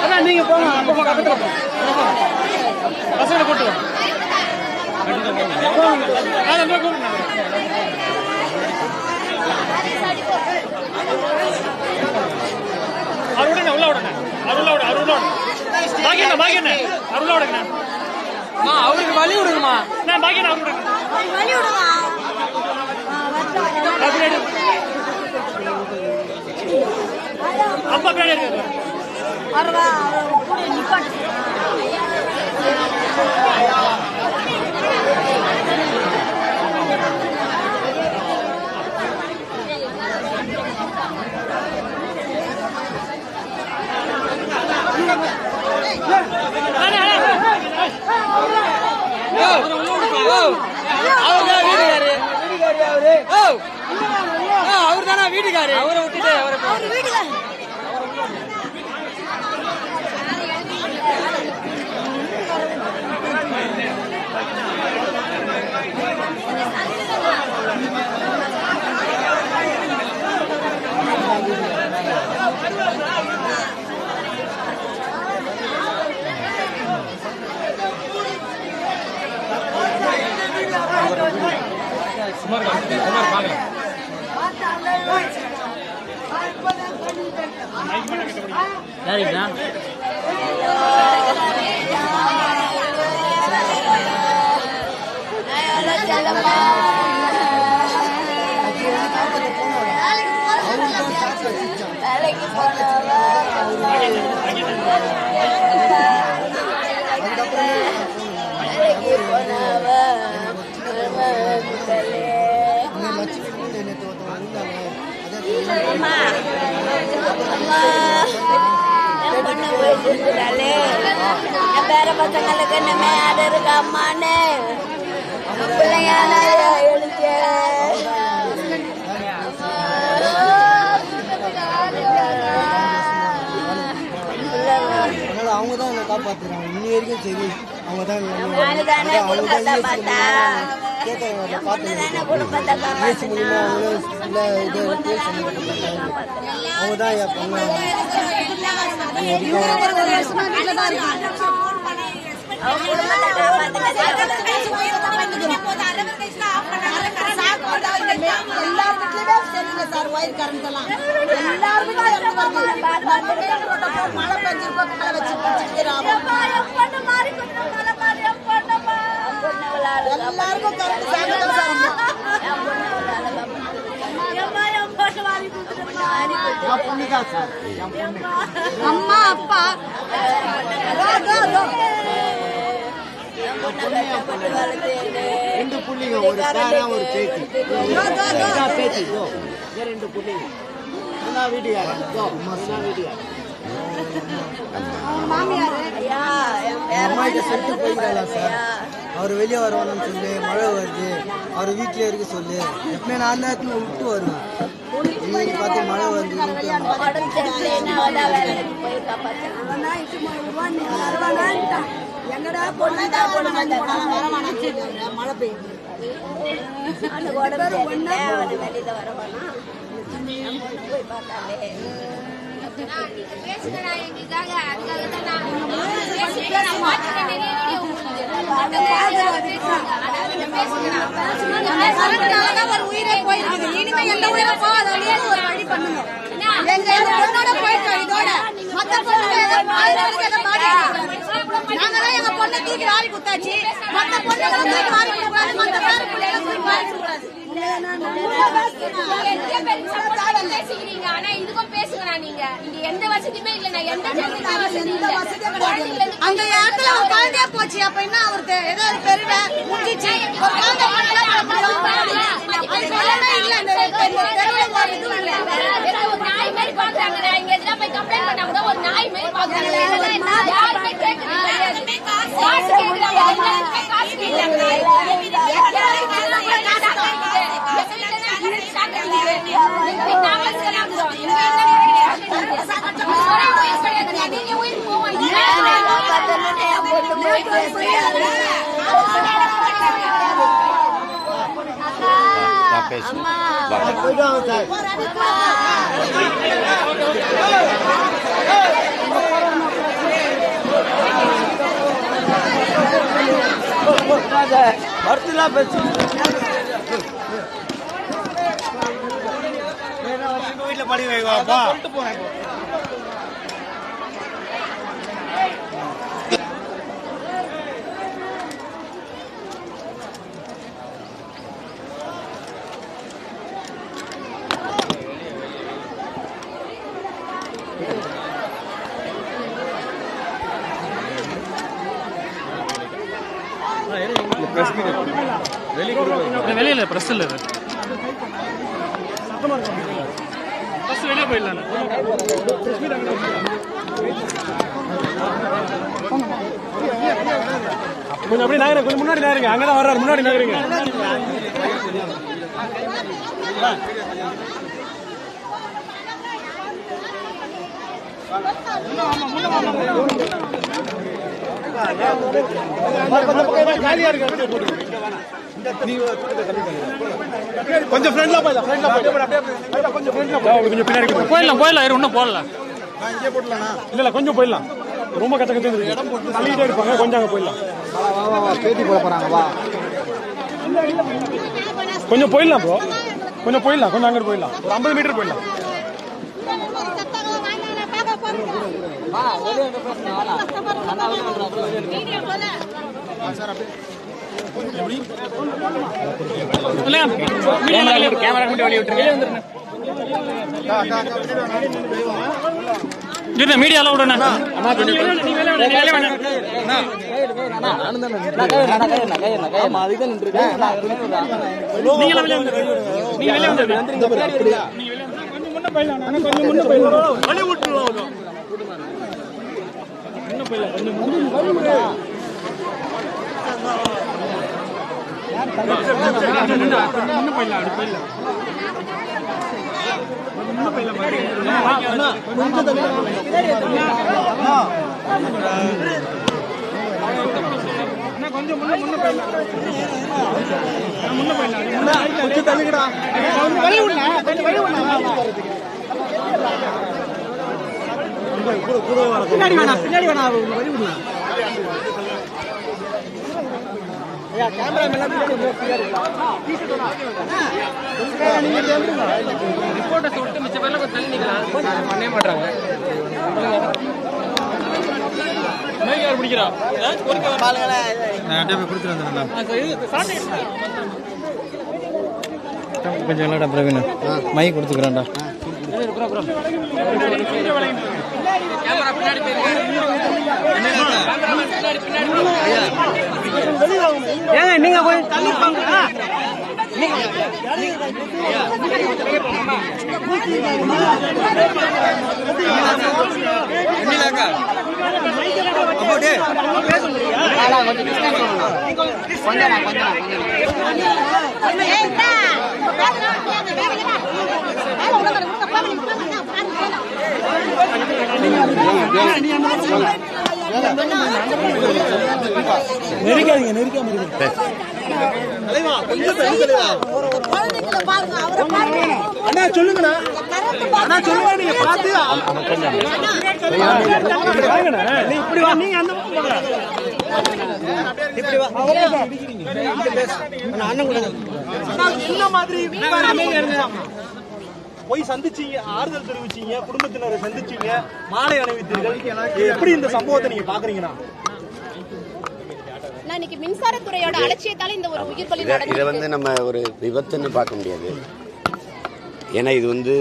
அண்ணா நீங்க போங்க அந்த பக்கத்துல பசங்களை கூட்டு வாங்க. உள்ள விடுங்க அவர் உள்ள விடு பாக்கியண்ணா பாக்கியண்ணா விடுங்க அவருக்கு வழி விடுங்கம்மா நான் பாக்கியண்ணா விடுங்க அப்பா பின்னாடி இருக்காரு வரவா கூட நிப்பாட்டு. அவர் தான் வீட்டுக்காரு. அவர் வீட்டுக்காரு? அவரை அவர் வீட்டுல யாருங்கண்ணா வேலைக்கு போனவா? வேலைக்கு போனவா? அம்மா அம்மா என் பொண்ணு போயிட்டுறாளே என் பேர பசங்களுக்கு என்னமே அது இருக்கு அம்மான்னு என் பிள்ளைங்க எழுத்து அதனால அவங்க தான் என்னை காப்பாத்துறாங்க இன்னி வரைக்கும் சரி அவங்க தான் நானு தானே குடும்பத்தை பார்த்தா பேசி காப்பாத்தணும். அவங்களும் இல்லை இது பேர் சம்மந்தப்பட்டாங்க அவங்க தான் என் பொண்ணு அவன் குடும்பத்தை காப்பாத்துனதே என் பொண்ணு தான் சார். என் பொண்ணு அம்மா அப்பா ரெண்டு புள்ளிங்க ஒரு பேரா ஒரு பேத்தி. பேத்தி ரெண்டு புள்ளிங்க. வீட்டுக்காரன் வீட்டுக்காரன் ஐயா என் அம்மா பேர சொல்லிட்டு சார். அவர் வெளியே வருவானு சொல்லு மழை வருது. அவர் வீட்டிலே இருக்க சொல்லு. எப்பவுமே நான் தான் விட்டு வருவேன். இன்னைக்கு பார்த்து மழை வருது எங்கடா பொண்ணு பொண்ணு மழை பெய்யுது உடம்பு போய் பார்த்தாலே எங்களுக்காக அதுக்காக தான் நான் பேசுங்க நான் பார்த்துட்டேன் நிறைய வீடியோ உங்களுக்கு அந்த பேசுங்க பேசுங்க அதாவது பேசுங்கடா இந்த சரக்குனால தான் ஒரு உயிரே போயிருக்குது இனிமே எந்த உயிரும் போகாதவங்களுக்கு ஒரு வழி பண்ணுங்க எங்க பொண்ணோட போயிட்டோம் இதோட மத்த பொண்ணுங்க ஏதோ எங்க பொண்ணை தூக்கி வாரி குத்தாச்சு மத்த பொண்ணு தூக்கி வாரி குத்தக்கூடாது மத்த பேர பிள்ளைகளை தூக்கி வாரி குத்தக்கூடாது ஆனா இதுக்கும் பேசுங்கடா நீங்க இங்க எந்த வசதியுமே இல்ல நான் எந்த அந்த இடத்துல ஒரு குழந்தையா போச்சு அப்ப என்ன அவருக்கு ஏதோ முடிஞ்சிச்சு ஒரு குழந்தை இல்ல ஒரு நாய் மாதிரி பாக்குறாங்க இங்க எதுனா போய் கம்ப்ளைண்ட் பண்ணா கூட ஒரு நாய் மாதிரி பாக்குறாங்க யாருமே கேட்கறது கிடையாது காசு கேக்குறாங்க எல்லாருமே காசு கேக்குறாங்க எல்லாரும் கேக்குறாங்க, காசு கேக்குது. எங்க வீட்டுல தான் அடிக்கடி சாக்கு அடிக்குது. எங்க வீட்டுல அவசரம் ஆகுறோம். எங்க வீட்டுல நிறைய சாக்கு அடிக்குது. ஒரே உயிர் கிடையாது. நிறைய உயிர் போகும். இதெல்லாம் காப்பாத்தணும்னு என் பொண்ணு போயிட்டு அக்கா வா பேசு வா வீட்டில் படி வைவாப்பா வெளியில பிரஸ் இல்லை இது பிரஸ் வெளியே போயிடலாம் கொஞ்சம் அப்படியே நகருங்க கொஞ்சம் முன்னாடி நகருங்க அங்கதான் வர்றாரு. முன்னாடி நகருங்க கொஞ்சம் ஃப்ரெண்ட்ல போயிடலாம் ஃப்ரெண்ட்ல போயிடலாம். கொஞ்சம் ஃப்ரெண்ட்ல கொஞ்சம் பின்னாடி போயிடலாம் போயிடலாம். இன்னும் போடலாம் இல்ல இல்ல கொஞ்சம் போயிடலாம். ரொம்ப கச்ச கச்ச தள்ளிட்டே இருப்பாங்க. கொஞ்சம் அங்க போயிடலாம். பேட்டி போட போறாங்க வா கொஞ்சம் போயிடலாம் ப்ரோ கொஞ்சம் போயிடலாம். கொஞ்சம் அங்கிட்டு போயிடலாம். ஒரு ஐம்பது மீட்டர் போயிடலாம். கேமரா வெளியே விட்டுருங்க மீடியால விடுண்ணா? போயிடலாம் போயிடலாம் வழி விட்டுருவோம் முன்ன போயிடலாம் கொஞ்சம் முன்ன முன்ன போயிடலாம் முன்ன போயிடலாம் கொஞ்சம் தள்ளிக்கடா கொஞ்சம் வழி விடலாம் கொஞ்சம் வழி விடலாம் பின்னாடி வேணா பின்னாடி வேணா வழி விடலாம் ரிப்போர்ட்டை சொல்லிட்டு மிச்ச பேர்ல கொஞ்சம் தள்ளி நிக்கலாம் பண்ணவே மாட்டாங்க யார் பிடிக்கிறா கொஞ்சம் இல்லடா பிரவீன். மை கொடுத்துக்கிறேன்டா. கேமரா ஏங்க நீங்க கொஞ்சம் தள்ளி நெருக்காதீங்க நெருக்காம அண்ணா சொல்லுங்கண்ணா. அண்ணா சொல்லுங்க நீங்க பார்த்து. இப்படி வா நீங்க அந்த இப்படி வா. அண்ணன் கூட என்ன மாதிரி போய் சந்திச்சீங்க ஆறுதல் தெரிவிச்சீங்க குடும்பத்தினரை சந்திச்சீங்க மாலை அணிவித்தீர்கள். எப்படி இந்த சம்பவத்தை நீங்க பாக்குறீங்கன்னா? நான் இன்னைக்கு மின்சாரத்துறையோட அலட்சியத்தால இந்த ஒரு உயிர் பலி இதை வந்து நம்ம ஒரு விபத்துன்னு பார்க்க முடியாது. ஏன்னா இது வந்து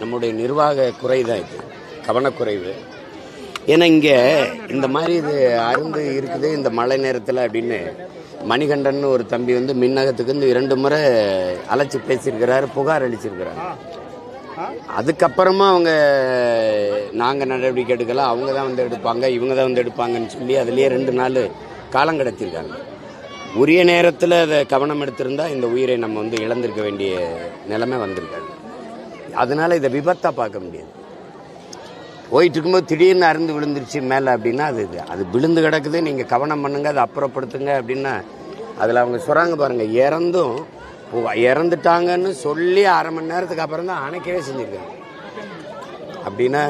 நம்முடைய நிர்வாக குறை தான் இது. கவனக்குறைவு. ஏன்னா இங்கே இந்த மாதிரி இது அருந்து இருக்குது இந்த மழை நேரத்தில் அப்படின்னு மணிகண்டன் ஒரு தம்பி வந்து மின்னகத்துக்கு வந்து இரண்டு முறை அழைச்சி பேசியிருக்கிறாரு புகார் அளிச்சிருக்கிறாரு. அதுக்கப்புறமா அவங்க நாங்கள் நடவடிக்கை எடுக்கல அவங்க தான் வந்து எடுப்பாங்க இவங்க தான் வந்து எடுப்பாங்கன்னு சொல்லி அதுலேயே ரெண்டு நாள் காலம் கடத்திருக்காங்க உரிய நேரத்தில் அதை கவனம் எடுத்திருந்தா இந்த உயிரை நம்ம வந்து இழந்திருக்க வேண்டிய நிலைமை வந்திருக்காங்க. அதனால இதை விபத்தாக பார்க்க முடியாது. போயிட்டு இருக்கும்போது திடீர்னு அருந்து விழுந்துருச்சு மேலே அப்படின்னா அது இது. அது விழுந்து கிடக்குது. நீங்கள் கவனம் பண்ணுங்க அதை அப்புறப்படுத்துங்க அப்படின்னா அதில் அவங்க சொல்கிறாங்க பாருங்க. இறந்தும் இறந்துட்டாங்கன்னு சொல்லி அரை மணி நேரத்துக்கு அப்புறம் தான் அணைக்கவே செஞ்சுருக்காங்க. அப்படின்னா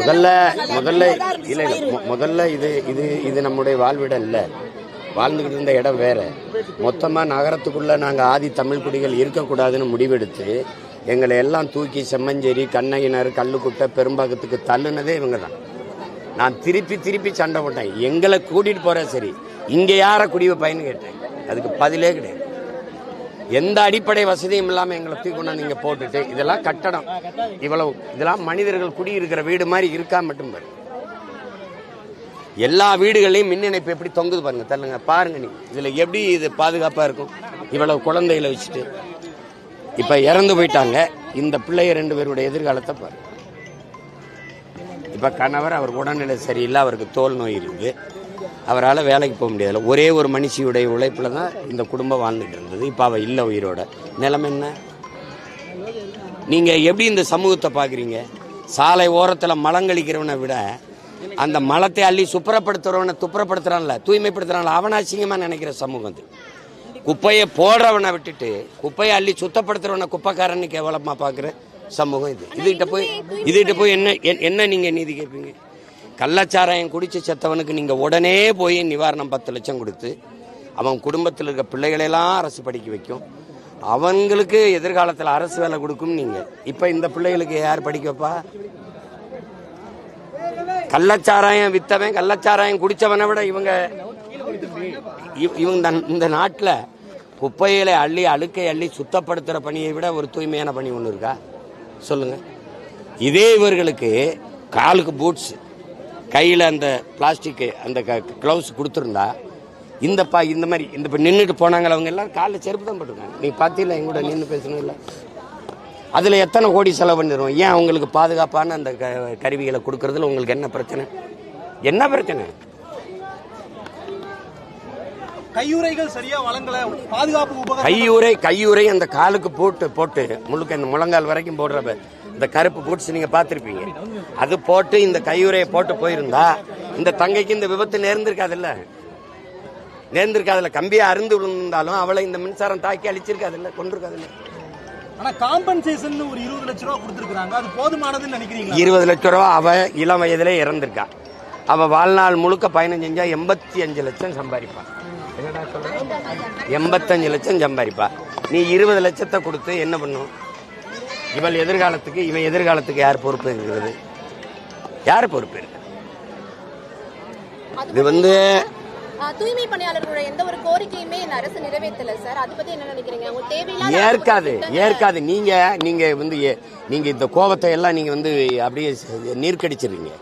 முதல்ல முதல்ல இல்லை இல்லை. முதல்ல இது இது இது நம்முடைய வாழ்விடம் இல்லை. வாழ்ந்துக்கிட்டு இருந்த இடம் வேற. மொத்தமாக நகரத்துக்குள்ள நாங்கள் ஆதி தமிழ் குடிகள் இருக்கக்கூடாதுன்னு முடிவெடுத்து எங்களை எல்லாம் தூக்கி செம்மஞ்சேரி கண்ணகினர் கல்லுக்குட்டை பெரும்பாக்கத்துக்கு தள்ளுனதே இவங்க தான் நான் திருப்பி திருப்பி சண்டை போட்டேன். எங்களை கூட்டிட்டு போகிற சரி. இங்கே யாரை குடி வைப்பாயின்னு கேட்டேன். அதுக்கு பதிலே கிடையாது. எந்த அடிப்படை வசதியும் இல்லாமல் எங்களை தூக்கி கொண்டு போட்டுட்டு இதெல்லாம் கட்டடம். இவ்வளவு இதெல்லாம் மனிதர்கள் குடியிருக்கிற வீடு மாதிரி இருக்கா மட்டும் பாரு. எல்லா வீடுகளையும் மின் இணைப்பு எப்படி தொங்குது பாருங்க தள்ளுங்க. பாருங்க நீ இதில் எப்படி இது பாதுகாப்பாக இருக்கும்? இவ்வளவு குழந்தைகளை வச்சுட்டு. இப்போ இறந்து போயிட்டாங்க. இந்த பிள்ளைய ரெண்டு பேருடைய எதிர்காலத்தை பாரு. இப்ப கணவர் அவர் உடல்நிலை சரியில்லை அவருக்கு தோல் நோய் இருக்குது அவரால் வேலைக்கு போக முடியாதுல ஒரே ஒரு மனுஷியுடைய உழைப்பில் தான் இந்த குடும்பம் வாழ்ந்துட்டு இருந்தது. இப்போ அவள் இல்லை உயிரோட. நிலம் என்ன? நீங்கள் எப்படி இந்த சமூகத்தை பார்க்குறீங்க சாலை ஓரத்தில் மலங்கழிக்கிறவனை விட அந்த மலத்தை அள்ளி சுப்பரப்படுத்துறவனை துப்புரப்படுத்துறான்ல தூய்மைப்படுத்துறான்ல அவன் நினைக்கிற சமூகம் அது. குப்பையை போடுறவனை விட்டுட்டு குப்பையை அள்ளி சுத்தப்படுத்துறவனை குப்பைக்காரன்னு கேவலமா பாக்குற சமூகம் இது. இதுகிட்ட போய் இதுகிட்ட போய் என்ன என்- என்ன நீங்க நீதி கேட்பீங்க? கள்ளச்சாராயம் குடிச்சு செத்தவனுக்கு நீங்க உடனே போய் நிவாரணம் பத்து லட்சம் கொடுத்து அவன் குடும்பத்தில் இருக்க பிள்ளைகளெல்லாம் அரசு படிக்க வைக்கும். அவங்களுக்கு எதிர்காலத்தில் அரசு வேலை கொடுக்கும் நீங்க. இப்ப இந்த பிள்ளைகளுக்கு யார் படிக்க வைப்பா? கள்ளச்சாராயம் வித்தவன் கள்ளச்சாராயம் குடிச்சவனை விட இவங்க இவ- இவங்க இந்த- நாட்டில் குப்பையில அள்ளி அழுக்கை அள்ளி சுத்தப்படுத்துகிற பணியை விட ஒரு தூய்மையான பணி ஒன்று இருக்கா? சொல்லுங்க. இதே இவர்களுக்கு காலுக்கு பூட்ஸ் கையில் அந்த பிளாஸ்டிக்கு அந்த க்ளவுஸ் கொடுத்துருந்தா இந்த பா இந்த மாதிரி இந்த இப்போ நின்றுட்டு போனாங்க அவங்க எல்லாம் காலில் செருப்பு தான் போட்டிருக்காங்க. நீ பார்த்தீங்களா? எங்கூட நின்று பேசணும் இல்லை அதில் எத்தனை கோடி செலவு பண்ணிடுவோம் ஏன் அவங்களுக்கு பாதுகாப்பான அந்த க- கருவிகளை கொடுக்கறதுல உங்களுக்கு என்ன பிரச்சனை? என்ன பிரச்சனை? கையுறைகள் சரியா வழங்கல பாதுகாப்பு கையுறை கையுறை அந்த காலுக்கு போட்டு போட்டு முழுக்க இந்த முழங்கால் வரைக்கும் போடுற ப- இந்த கருப்பு பூட்ஸ் நீங்க பார்த்திருப்பீங்க. அது போட்டு இந்த கையுறையை போட்டு போயிருந்தா இந்த தங்கைக்கு இந்த விபத்து நேர்ந்திருக்காதுல்ல? நேர்ந்திருக்காதுல்ல. கம்பியை அருந்து விழுந்தாலும் அவளை இந்த மின்சாரம் தாக்கி அழிச்சிருக்காதுல்ல? கொண்டிருக்காதுல்ல ஆனா காம்பன்சேஷன் ஒரு இருபது லட்சம் ரூபா கொடுத்துருக்காங்க அது போதுமானதுன்னு நினைக்கிறீங்களா? இருபது லட்சம் ரூபா அவ இளம் வயதிலே இறந்திருக்கா. அவ வாழ்நாள் முழுக்க பயணம் செஞ்சா எண்பத்தி அஞ்சு லட்சம் சம்பாதிப்பா. என்னடா சொல்ற? எண்பத்தஞ்சு லட்சம் சம்பாதிப்பா நீ இருபது லட்சத்தை கொடுத்து என்ன பண்ணும்? இவள் எதிர்காலத்துக்கு இவன் எதிர்காலத்துக்கு யார் பொறுப்பு இருக்கிறது யார் பொறுப்பு இருக்கு? இது வந்து தூய்மை பணியாளர்களோட எந்த ஒரு கோரிக்கையுமே இந்த அரசு நிறைவேற்றல சார். அதை பத்தி என்ன நினைக்கிறீங்க? தேவையில்லாத ஏற்காது ஏற்காது. நீங்க நீங்க வந்து நீங்க இந்த கோபத்தை எல்லாம் நீங்க வந்து அப்படியே நீர்க்கடிச்சிருக்கீங்க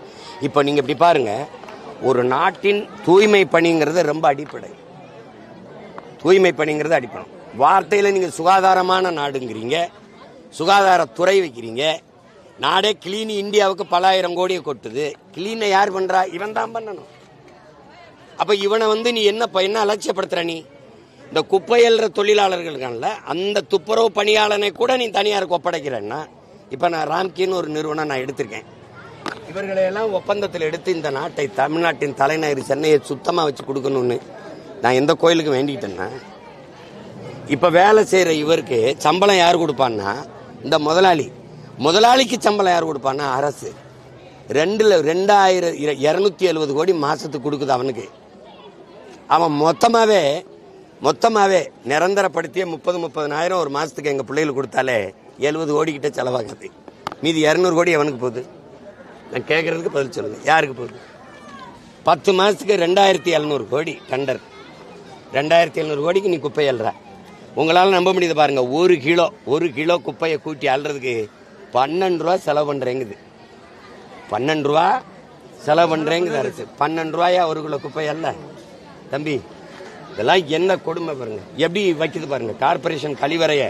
இப்போ நீங்க இப்படி பாருங்க ஒரு நாட்டின் தூய்மை பணிங்கிறது ரொம்ப அடிப்படை. தூய்மை பணிங்கிறது அடிப்படும் வார்த்தையில நீங்க சுகாதாரமான நாடுங்கிறீங்க சுகாதாரத்துறை வைக்கிறீங்க நாடே கிளீன் இந்தியாவுக்கு பல ஆயிரம் கோடியை கொட்டுது. கிளீனை யார் பண்றா? இவன் தான் பண்ணணும். அப்ப இவனை வந்து நீ என்ன என்ன அலட்சியப்படுத்துற நீ? இந்த குப்பை அள்ளுற தொழிலாளர்களுக்கான அந்த துப்புரவு பணியாளனை கூட நீ தனியாருக்கு ஒப்படைக்கிறேன்னா இப்ப நான் ராம்கின்னு ஒரு நிறுவனம் நான் எடுத்திருக்கேன். இவர்களையெல்லாம் ஒப்பந்தத்தில் எடுத்து இந்த நாட்டை தமிழ்நாட்டின் தலைநகர் சென்னையை சுத்தமா வச்சு கொடுக்கணும்னு நான் எந்த கோயிலுக்கு வேண்டிக்கிட்டேன்னா இப்போ வேலை செய்கிற இவருக்கு சம்பளம் யார் கொடுப்பான்னா இந்த முதலாளி. முதலாளிக்கு சம்பளம் யார் கொடுப்பான்னா அரசு. ரெண்டில் ரெண்டாயிரம் இரநூத்தி எழுபது கோடி மாதத்துக்கு கொடுக்குது அவனுக்கு. அவன் மொத்தமாகவே மொத்தமாகவே நிரந்தரப்படுத்திய முப்பது முப்பதனாயிரம் ஒரு மாதத்துக்கு எங்கள் பிள்ளைகளுக்கு கொடுத்தாலே எழுபது கோடிக்கிட்ட கிட்ட செலவாகுது. மீதி இரநூறு கோடி அவனுக்கு போகுது. நான் கேட்குறதுக்கு பதில் சொல்லுங்கள் யாருக்கு போகுது? பத்து மாதத்துக்கு ரெண்டாயிரத்தி எழுநூறு கோடி டண்டர். ரெண்டாயிரத்தி எழுநூறு கோடிக்கு நீ குப்பை அல்ற உங்களால் நம்ப முடியுது பாருங்கள் ஒரு கிலோ ஒரு கிலோ குப்பையை கூட்டி அள்ளுறதுக்கு பன்னெண்டு ரூபா செலவு பண்ணுறேங்குது பன்னெண்டு ரூபா செலவு பண்ணுறேங்குது அரசு. பன்னெண்டு ரூபாயா ஒரு கிலோ குப்பை அல்ல தம்பி இதெல்லாம் என்ன கொடுமை பாருங்க. எப்படி வைக்குது பாருங்க கார்பரேஷன் கழிவறையை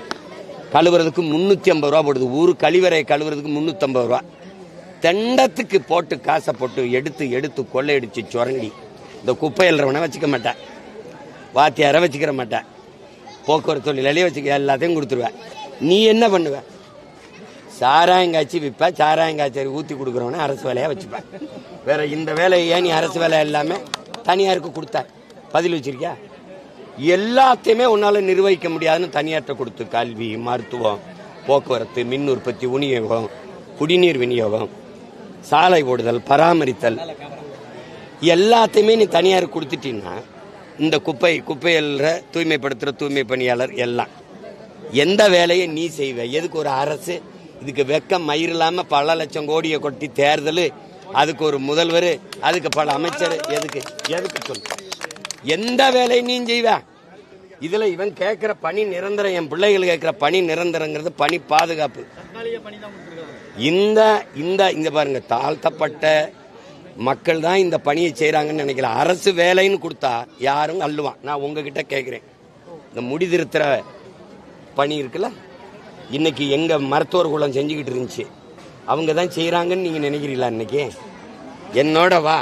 கழுவுறதுக்கு முந்நூற்றி ஐம்பது ரூபா போடுது. ஊர் கழிவறையை கழுவுறதுக்கு முந்நூற்றம்பது ரூபா. தெண்டத்துக்கு போட்டு காசை போட்டு எடுத்து எடுத்து கொள்ளையடிச்சு சுரண்டி. இந்த குப்பை எழுறவனை வச்சுக்க மாட்டேன். வாத்தியாரை வச்சுக்கிற மாட்டேன். போக்குவரத்து தொழிலாளியை வச்சுக்க எல்லாத்தையும் கொடுத்துருவேன். நீ என்ன பண்ணுவ? சாராயங்காய்ச்சி விற்பேன் சாராயங்காய்ச்சி ஊற்றி கொடுக்குறவனே அரசு வேலையாக வச்சுப்பேன். வேற இந்த வேலையை ஏன் நீ அரசு வேலை எல்லாமே தனியாருக்கு கொடுத்த? பதில் வச்சிருக்கியா? எல்லாத்தையுமே உன்னால் நிர்வகிக்க முடியாதுன்னு தனியார்ட்ட கொடுத்து கல்வி மருத்துவம் போக்குவரத்து மின் உற்பத்தி விநியோகம் குடிநீர் விநியோகம் சாலை ஓடுதல் பராமரித்தல். எல்லாத்தையுமே நீ தனியார் கொடுத்துட்டீங்கன்னா இந்த குப்பை குப்பையல்ற தூய்மைப்படுத்துகிற தூய்மை பணியாளர் எல்லாம். எந்த வேலையை நீ செய்வ? எதுக்கு ஒரு அரசு? இதுக்கு வெக்கம் மயிர் இல்லாம பல லட்சம் கோடியை கொட்டி தேர்தல். அதுக்கு ஒரு முதல்வர் அதுக்கு பல அமைச்சர் எதுக்கு? எதுக்கு சொல்லு. எந்த வேலையை நீ செய்வ? இதுல இவன் கேட்கிற பணி நிரந்தரம் என் பிள்ளைகள் கேட்கிற பணி நிரந்தரங்கிறது பணி பாதுகாப்பு. இந்த இந்த இங்க பாருங்க தாழ்த்தப்பட்ட மக்கள் தான் இந்த பணியை செய்கிறாங்கன்னு நினைக்கிறேன் அரசு வேலைன்னு கொடுத்தா யாரும் அள்ளுவான். நான் உங்ககிட்ட கேட்குறேன் இந்த முடிதிருத்துற பணி இருக்குல்ல? இன்னைக்கு எங்க மருத்துவர் குளம் செஞ்சுக்கிட்டு இருந்துச்சு. அவங்க தான் செய்கிறாங்கன்னு நீங்க நினைக்கிறீங்களா இன்னைக்கு? என்னோட வா.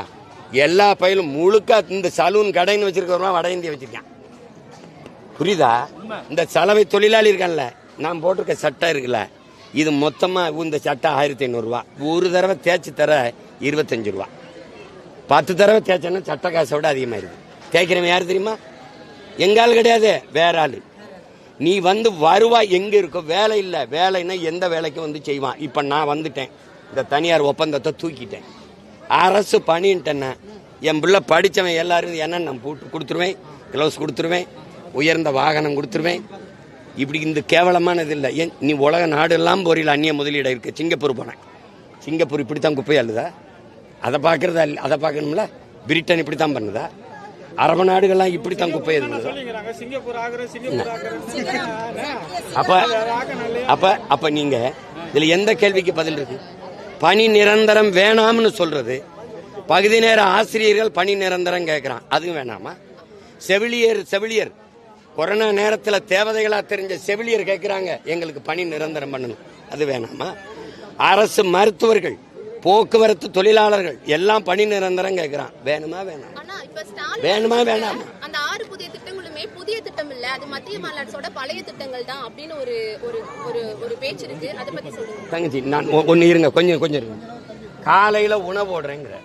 எல்லா பயிலும் முழுக்க இந்த சலூன் கடைன்னு வச்சிருக்கிறவங்க வட இந்தியா வச்சிருக்கான். புரியுதா? இந்த சலவை தொழிலாளி இருக்கான்ல நான் போட்டிருக்க சட்டை இருக்குல்ல இது மொத்தமா இந்த சட்டை ஆயிரத்தி ஐநூறுரூவா ஒரு தடவை தேய்ச்சி தர இருபத்தஞ்சு ரூபா. பத்து தடவை தேய்ச்சேன்னா சட்ட காசை விட அதிகமாக இருக்கு தேய்க்கிறவன் யார் தெரியுமா? எங்கால் ஆள் கிடையாது வேற ஆள். நீ வந்து வருவாய் எங்க இருக்கோ வேலை இல்லை வேலைன்னா எந்த வேலைக்கும் வந்து செய்வான். இப்போ நான் வந்துட்டேன். இந்த தனியார் ஒப்பந்தத்தை தூக்கிட்டேன். அரசு பணின்ட்டேன்னா என் பிள்ளை படித்தவன் எல்லாரும் என்ன நான் போட்டு கொடுத்துருவேன் க்ளவுஸ் கொடுத்துருவேன் உயர்ந்த வாகனம் கொடுத்துருவேன். இப்படி இந்த கேவலமானது இல்லை. ஏன் நீ உலக நாடெல்லாம் போறியில் அந்நிய முதலீடு இருக்க. சிங்கப்பூர் போனேன். சிங்கப்பூர் இப்படி தான் குப்பை அதை பார்க்கறதா அதை பார்க்கணும்ல? பிரிட்டன் இப்படி தான் பண்ணுதா? அரபு நாடுகள்லாம் இப்படி தான் குப்பை அப்ப அப்ப அப்ப நீங்க இதுல எந்த கேள்விக்கு பதில் இருக்கு? பணி நிரந்தரம் வேணாம்னு சொல்றது. பகுதி நேர ஆசிரியர்கள் பணி நிரந்தரம் கேட்கறான் அதுவும் வேணாமா? செவிலியர் செவிலியர். கொரோனா நேரத்துல தேவதைகளா தெரிஞ்ச செவிலியர் கேட்கறாங்க எங்களுக்கு பணி நிரந்தரம் பண்ணணும். அது வேணாமா? அரசு மருத்துவர்கள் போக்குவரத்து தொழிலாளர்கள் எல்லாம் பணி நிரந்தரம் கேட்கறான் வேணுமா வேணாம். வேணுமா வேணாமா. அந்த ஆறு புதிய திட்டங்களுமே புதிய திட்டம் இல்ல. அது மத்திய அரசோட பழைய திட்டங்கள் தான் அப்படின்னு ஒரு ஒரு ஒரு ஒரு பேச்சு இருக்கு. அதை பத்தி சொல்லுங்க. தங்கச்சி நான் ஒ- ஒண்ணு இருங்க. கொஞ்சம் கொஞ்சம் இருங்க. காலையில உணவு போடுறேங்கிற.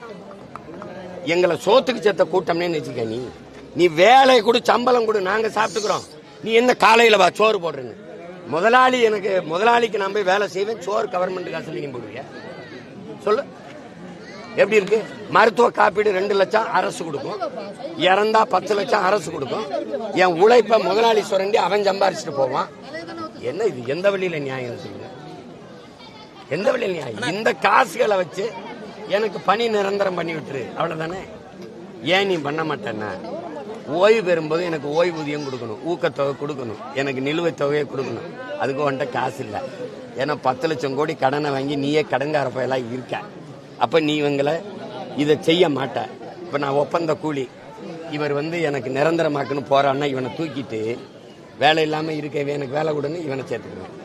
எங்களை சோத்துக்கு சேர்த்த கூட்டம்னே வச்சுக்க நீ. நீ வேலை கொடு சம்பளம் கொடு நாங்க சாப்பிட்டுக்கிறோம். நீ என்ன காலையில வா சோறு போடுறேன்னு. முதலாளி எனக்கு முதலாளிக்கு நான் போய் வேலை செய்வேன். சோறு கவர்மெண்ட் காசுல நீ போடுவியா? சொல்லு. எப்படி இருக்கு? மருத்துவ காப்பீடு ரெண்டு லட்சம் அரசு கொடுக்கும். இறந்தா பத்து லட்சம் அரசு கொடுக்கும். என் உழைப்ப முதலாளி சுரண்டி அவன் சம்பாரிச்சுட்டு போவான். என்ன இது? எந்த வழியில நியாயம் சொல்லுங்க? எந்த வழியில் நியாயம்? இந்த காசுகளை வச்சு எனக்கு பணி நிரந்தரம் பண்ணி விட்டுரு. அவ்வளவுதானே? ஏன் நீ பண்ண மாட்டேன்னா? ஓய்வு பெறும்போது எனக்கு ஓய்வூதியம் கொடுக்கணும். ஊக்கத்தொகை கொடுக்கணும். எனக்கு நிலுவைத் தொகையை கொடுக்கணும். அதுக்கு உன்ட்ட காசு இல்லை. ஏன்னா பத்து லட்சம் கோடி கடனை வாங்கி நீயே கடன்கார பயலாக இருக்க. அப்ப நீ இவங்களை இதை செய்ய மாட்ட. இப்ப நான் ஒப்பந்த கூலி. இவர் வந்து எனக்கு நிரந்தரமாக்குன்னு போறான்னா இவனை தூக்கிட்டு வேலை இல்லாம இருக்க எனக்கு வேலை கொடுன்னு இவனை சேர்த்துக்குவேன்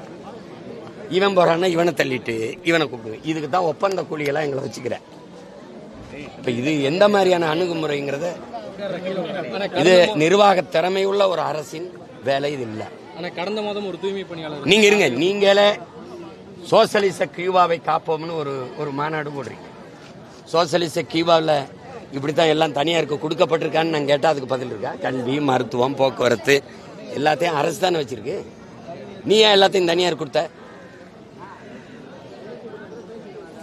இவன் போறான்னா இவனை தள்ளிட்டு இவனை கூப்பிடுவேன். இதுக்கு தான் ஒப்பந்த கூலிகளா எங்களை வச்சுக்கிறேன். இப்ப இது எந்த மாதிரியான அணுகுமுறைங்கிறத இது நிர்வாக திறமையுள்ள ஒரு அரசின் வேலை இது இல்ல. ஆனா கடந்த மாதம் ஒரு தூய்மை பணியாளர் நீங்க இருங்க. நீங்களே சோசலிச கியூபாவை காப்போம்னு ஒரு ஒரு மாநாடு போடுறீங்க. சோசலிச கியூபாவில் இப்படித்தான் எல்லாம் தனியாருக்கு கொடுக்கப்பட்டிருக்கான்னு நான் கேட்டா அதுக்கு பதில் இருக்கா? கல்வி மருத்துவம் போக்குவரத்து எல்லாத்தையும் அரசு தானே வச்சிருக்கு. நீ ஏன் எல்லாத்தையும் தனியார் கொடுத்த?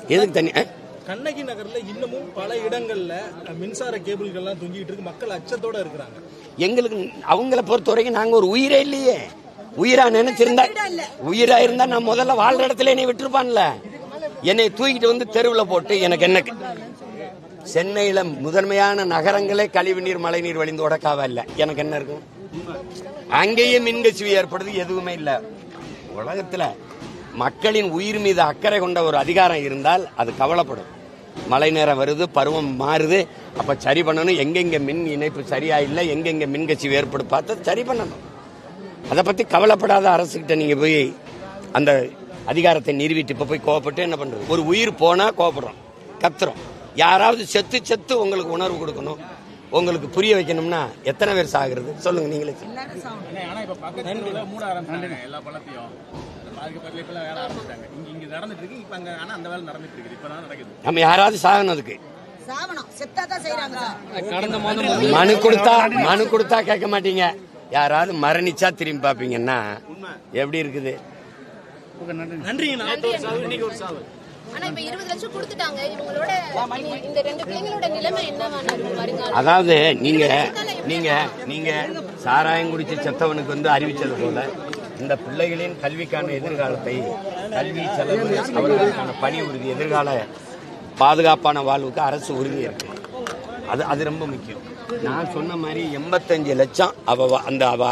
எதுக்கு தனி ஆ? கண்ணகி நகர்ல இன்னமும் பல இடங்கள்ல மின்சார கேபிள்கள்லாம் தொங்கிட்டு இருக்கு. மக்கள் அச்சத்தோட இருக்கிறாங்க. எங்களுக்கு அவங்கள பொறுத்த வரைக்கும் நாங்க ஒரு உயிரே இல்லையே. உயிரா நினைச்சிருந்தா உயிரா இருந்தா நான் முதல்ல வாழ்ற இடத்துல என்னை விட்டுருப்பான்ல. என்னை தூக்கிட்டு வந்து தெருவில் போட்டு எனக்கு என்ன சென்னையில முதன்மையான நகரங்களே கழிவுநீர் மழைநீர் வழிந்து உடக்காவ இல்ல. எனக்கு என்ன இருக்கும்? அங்கேயே மின்கசிவு ஏற்படுது எதுவுமே இல்ல. உலகத்துல மக்களின் உயிர் மீது அக்கறை கொண்ட ஒரு அதிகாரம் இருந்தால் அது கவலைப்படும். மழை நேரம் வருது பருவம் மாறுது. அப்ப சரி பண்ணணும். எங்கெங்க மின் இணைப்பு சரியா இல்லை எங்கெங்க மின்கசிவு ஏற்படும் பார்த்து சரி பண்ணணும். அதை பத்தி கவலைப்படாத அரசுகிட்ட நீங்க போய் அந்த அதிகாரத்தை நிறுவிட்டு இப்ப போய் கோவப்பட்டு என்ன பண்றது? ஒரு உயிர் போனா கோவப்படுறோம் கத்துறோம். யாராவது செத்து செத்து உங்களுக்கு உணர்வு கொடுக்கணும் உங்களுக்கு புரிய வைக்கணும்னா எத்தனை பேர் சாகுறது? சொல்லுங்க நீங்களே நம்ம யாராவது சாகணும் அதுக்கு. மனு கொடுத்தா மனு கொடுத்தா கேட்க மாட்டீங்க. யாராவது மரணிச்சா திரும்பி பார்ப்பீங்கன்னா எப்படி இருக்குது? நன்றிங்கண்ணா. நேத்து ஒரு சாவு இன்னைக்கு ஒரு சாவு. ஆனா இப்ப இருபது லட்சம் கொடுத்துட்டாங்க. இவங்களோட இனி இந்த ரெண்டு பிள்ளைங்களோட நிலைமை என்னவான இருக்கும் வருங்காலம் அதாவது நீங்க நீங்க நீங்க சாராயம் குடிச்சு செத்தவனுக்கு வந்து அறிவிச்சது போல இந்த பிள்ளைகளின் கல்விக்கான எதிர்காலத்தை கல்வி செலவு அவர்களுக்கான பணி உறுதி எதிர்கால பாதுகாப்பான வாழ்வுக்கு அரசு உறுதி இருக்கு. அது அது ரொம்ப முக்கியம். நான் சொன்ன மாதிரி எண்பத்தஞ்சு லட்சம் அவ அந்த அவ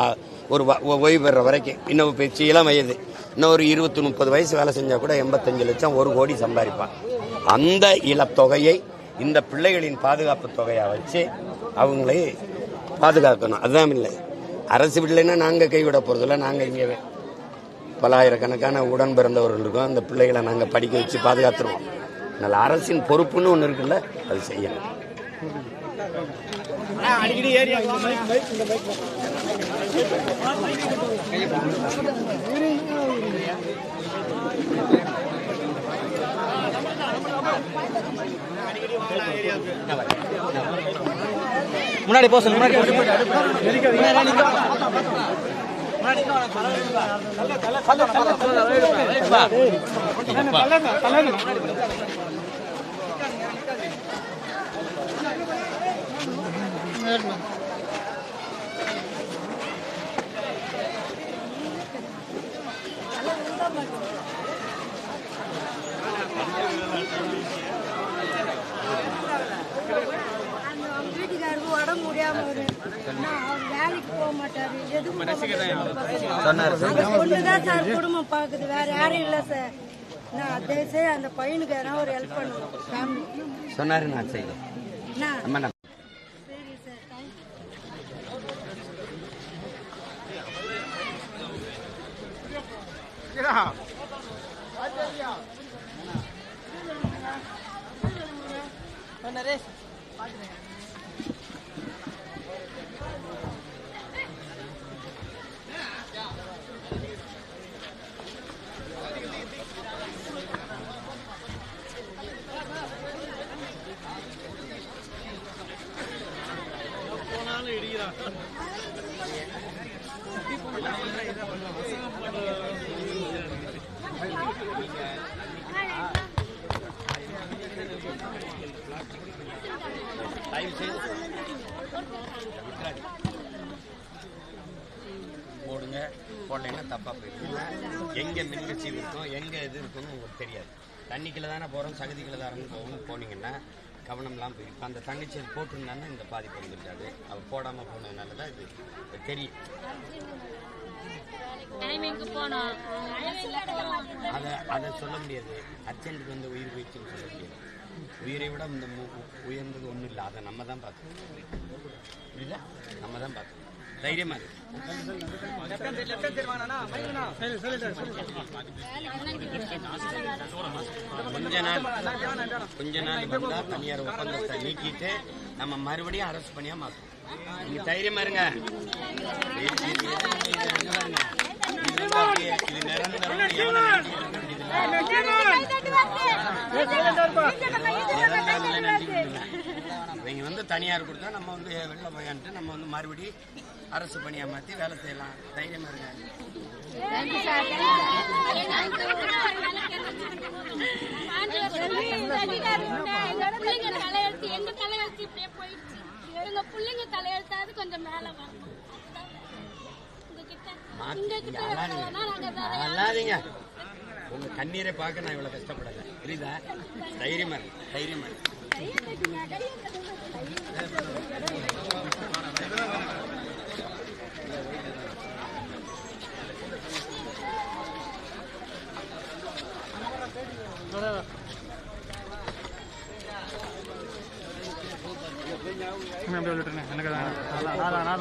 ஒரு ஓய்வு பெற வரைக்கும். இன்னும் பேச்சு இளம் வயது. இன்னும் ஒரு இருபத்தி முப்பது வயசு வேலை செஞ்சா கூட எண்பத்தஞ்சு லட்சம் ஒரு கோடி சம்பாதிப்பான். அந்த இழத்தொகையை இந்த பிள்ளைகளின் பாதுகாப்பு தொகையாக வச்சு அவங்களை பாதுகாக்கணும். அதுதான் இல்லை. அரசு விடலைன்னா நாங்கள் கைவிட போகிறதில்ல நாங்கள் இங்கே பலாயிரக்கணக்கான உடன் பிறந்தவர்கள் இருக்கோம். அந்த பிள்ளைகளை நாங்கள் படிக்க வச்சு பாதுகாத்துருவோம். அதனால் அரசின் பொறுப்புன்னு ஒன்று இருக்குல்ல அது செய்யணும். அடிக்கடி ஏரியா முன்னாடி போ சொல்லு முன்னாடி போ வீட்டுக்காருக்கு உடம்பு முடியாம அவர் வேலைக்கு போக மாட்டாரு எதுவும் பொண்ணுதான் சார் குடும்பம் பாக்குது. வேற யாரும் இல்ல சார். நான் தயவுசெய்து அந்த பையனுக்கு எதனா ஒரு ஹெல்ப் பண்ணுவோம் சொன்னாரு நான் செய்தேன் அம்மா நான் சரி சார் தேங்க்யூ போடுங்க போடலைன்னா தப்பா போயிடும் எங்க மின்கட்சி இருக்கும் எங்க இது இருக்குன்னு உங்களுக்கு தெரியாது தண்ணிக்குள்ள தானே போறோம் சகதிக்குள்ள தானே போகும் போனீங்கன்னா கவனம்லாம் போயிருக்கும் அந்த தங்கச்சி அது போட்டிருந்தாங்கன்னா இந்த பாதிப்பு வந்துருக்காது அவ போடாம போனதுனால தான் இது தெரியும். அதை அதை சொல்ல முடியாது. அர்ஜென்ட்டுக்கு வந்து உயிர் போயிடுச்சுன்னு சொல்ல முடியாது. உயிரை விட இந்த உயர்ந்தது ஒன்றும் இல்லை. அதை நம்ம தான் பார்த்துக்கணும். புரியுதா? நம்ம தான் பார்த்துக்கணும். தைரியமா கொஞ்ச நாள் கொஞ்ச நாள் வந்தா தனியார் ஒப்பந்தத்தை நீக்கிட்டு நம்ம மறுபடியும் அரசு பணியா மாற்றோம் நீங்க தைரியமா இருங்க இது நிரந்தரம் இவங்க வந்து தனியார் கொடுத்தா நம்ம வந்து வெளில போயான்ட்டு நம்ம வந்து மறுபடியும் அரசு பணியா மாத்தி வேலை செய்யலாம். தைரியமா பிள்ளைங்க தலையெழுத்து எங்க தலையெழுத்து இப்படியே போயிடுச்சு எங்க பிள்ளைங்க தலையெழுத்தாவது கொஞ்சம் மேல வரணும் உங்ககிட்ட உங்க அல்லாதீங்க கண்ணீரை பார்க்க நான் இவ்வளவு கஷ்டப்படல. புரியுதா? தைரியமா இருக்கு தைரியமா இருக்கு அப்படியே விட்டுருங்க எனக்கு